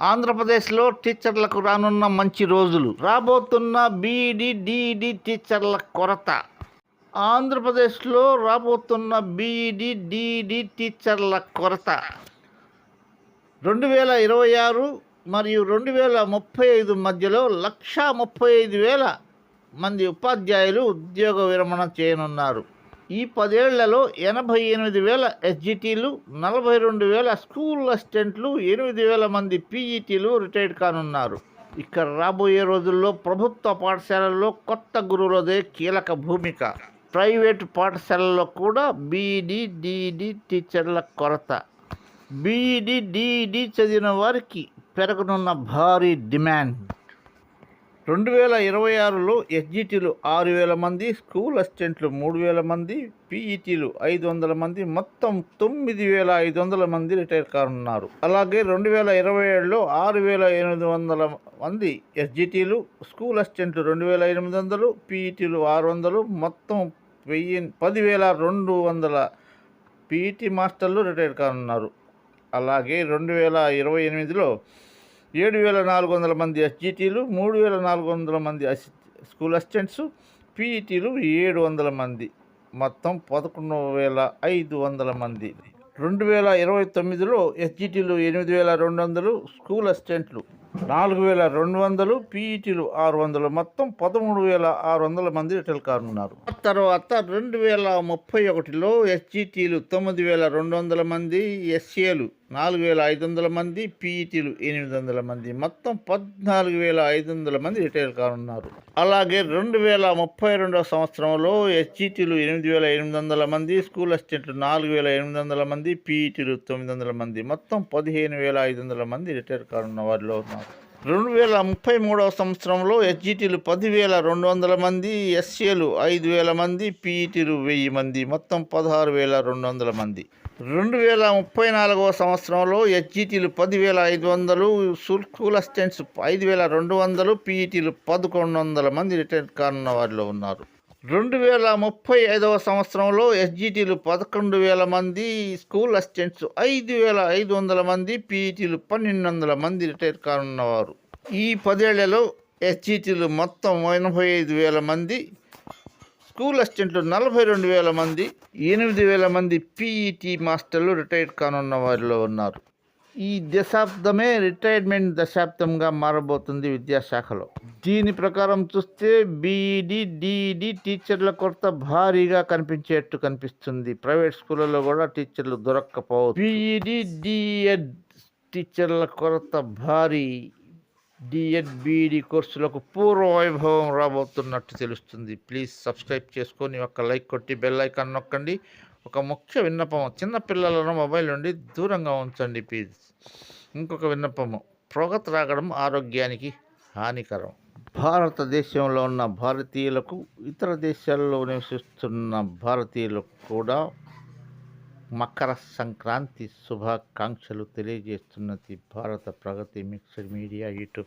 ఆంధ్రప్రదేశ్లో టీచర్లకు రానున్న మంచి రోజులు. రాబోతున్న బీఈడి డిఈడి టీచర్ల కొరత. ఆంధ్రప్రదేశ్లో రాబోతున్న బీఈడి డిఈడి టీచర్ల కొరత. రెండు వేల ఇరవై ఆరు మరియు రెండు వేల ముప్పై ఐదు మధ్యలో లక్షా ముప్పై ఐదు వేల మంది ఉపాధ్యాయులు ఉద్యోగ విరమణ చేయనున్నారు. ఈ పదేళ్ళలో ఎనభై ఎనిమిది వేల ఎస్జిటీలు నలభై రెండు వేల స్కూల్ అసిస్టెంట్లు ఎనిమిది వేల మంది పీఈటీలు రిటైర్డ్ కానున్నారు. ఇక్కడ రాబోయే రోజుల్లో ప్రభుత్వ పాఠశాలల్లో కొత్త గురువులదే కీలక భూమిక. ప్రైవేటు పాఠశాలల్లో కూడా బీఈడి డిఈడి టీచర్ల కొరత. బీఈడి డిఈడి చదివిన వారికి పెరగనున్న భారీ డిమాండ్. రెండు వేల ఇరవై ఆరులో ఎస్జిటీలు ఆరు వేల మంది స్కూల్ అసిస్టెంట్లు మూడు వేల మంది పీఈటీలు ఐదు వందల మంది మొత్తం తొమ్మిది వేల ఐదు వందల మంది రిటైర్ కానున్నారు. అలాగే రెండు వేల ఇరవై ఏడులో ఆరు వేల ఎనిమిది వందల మంది ఎస్జిటీలు స్కూల్ అసిస్టెంట్లు రెండు వేల ఎనిమిది వందలు పీఈటీలు ఆరు వందలు మొత్తం వెయ్యి పదివేల రెండు వందల పీఈటీ మాస్టర్లు రిటైర్ కానున్నారు. అలాగే రెండు వేల ఇరవై ఎనిమిదిలో ఏడు వేల నాలుగు వందల మంది ఎస్జిటీలు మూడు వేల నాలుగు వందల మంది అసి స్కూల్ అసిస్టెంట్స్ పీఈటీలు ఏడు వందల మంది. మొత్తం పదకొండు వేల ఐదు వందల మంది. రెండు వేల ఇరవై తొమ్మిదిలో ఎస్జిటీలు ఎనిమిది వేల రెండు వందలు స్కూల్ అసిస్టెంట్లు నాలుగు వేల రెండు వందలు పీఈటీలు ఆరు వందలు మొత్తం పదమూడు వేల ఆరు వందల మంది రిటైల్ ఉన్నారు. తర్వాత రెండు వేల ముప్పై ఒకటిలో ఎస్జీటీలు తొమ్మిది వేల రెండు వందల మంది ఎస్ఏలు నాలుగు వేల ఐదు వందల మంది పీఈటీలు ఎనిమిది వందల మంది. మొత్తం పద్నాలుగు వేల ఐదు వందల మంది రిటైర్ కానున్నారు అలాగే రెండు వేల ముప్పై రెండవ సంవత్సరంలో ఎస్జీటీలు ఎనిమిది వేల ఎనిమిది వందల మంది స్కూల్ అసిస్టెంట్లు నాలుగు వేల ఎనిమిది వందల మంది పీఈటీలు తొమ్మిది వందల మంది. మొత్తం పదిహేను వేల ఐదు వందల మంది రిటైర్ కానున్న వారిలో ఉన్నారు. రెండు వేల ముప్పై మూడవ సంవత్సరంలో ఎస్జిటీలు పదివేల రెండు వందల మంది ఎస్ఏలు ఐదు వేల మంది పీఈటీలు వెయ్యి మంది మొత్తం పదహారు వేల రెండు వందల మంది. రెండు వేల ముప్పై నాలుగవ సంవత్సరంలో ఎస్జిటీలు పదివేల ఐదు వందలు స్కూల్ అసిస్టెంట్స్ ఐదు వేల రెండు వందలు పీఈటీలు పదకొండు వందల మంది రిటైర్ కానున్న వారిలో ఉన్నారు. రెండు వేల ముప్పై ఐదవ సంవత్సరంలో ఎస్జిటీలు పదకొండు వేల మంది స్కూల్ అసిస్టెంట్స్ ఐదు వేల ఐదు వందల మంది పీఈటీలు పన్నెండు వందల మంది రిటైర్ కానున్నవారు. ఈ పదేళ్ళలో ఎస్జిటీలు మొత్తం ఎనభై ఐదు వేల మంది స్కూల్ అసిస్టెంట్లు నలభై రెండు వేల మంది ఎనిమిది వేల మంది పీఈటీ మాస్టర్లు రిటైర్డ్ కానున్న వారిలో ఉన్నారు. ఈ దశాబ్దమే రిటైర్మెంట్ దశాబ్దంగా మారబోతుంది విద్యాశాఖలో. దీని ప్రకారం చూస్తే బీఈడి డిఈడి టీచర్ల కొరత భారీగా కనిపించేట్టు కనిపిస్తుంది. ప్రైవేట్ స్కూళ్ళలో కూడా టీచర్లు దొరక్కపోవచ్చు. బీఈడి డిఎడ్ టీచర్ల కొరత భారీ. డిఎడ్ బీఈడి కోర్సులకు పూర్వ వైభవం రాబోతున్నట్టు తెలుస్తుంది. ప్లీజ్ సబ్స్క్రైబ్ చేసుకొని ఒక లైక్ కొట్టి బెల్ ఐకాన్ నొక్కండి. ఒక ముఖ్య విన్నపము చిన్నపిల్లలను మొబైల్ నుండి దూరంగా ఉంచండి ప్లీజ్. ఇంకొక విన్నపము పొగ త్రాగడం ఆరోగ్యానికి హానికరం. భారతదేశంలో ఉన్న భారతీయులకు ఇతర దేశాల్లో నివసిస్తున్న భారతీయులకు కూడా మకర సంక్రాంతి శుభాకాంక్షలు తెలియజేస్తున్నది భారత ప్రగతి మిక్స్డ్ మీడియా యూట్యూబ్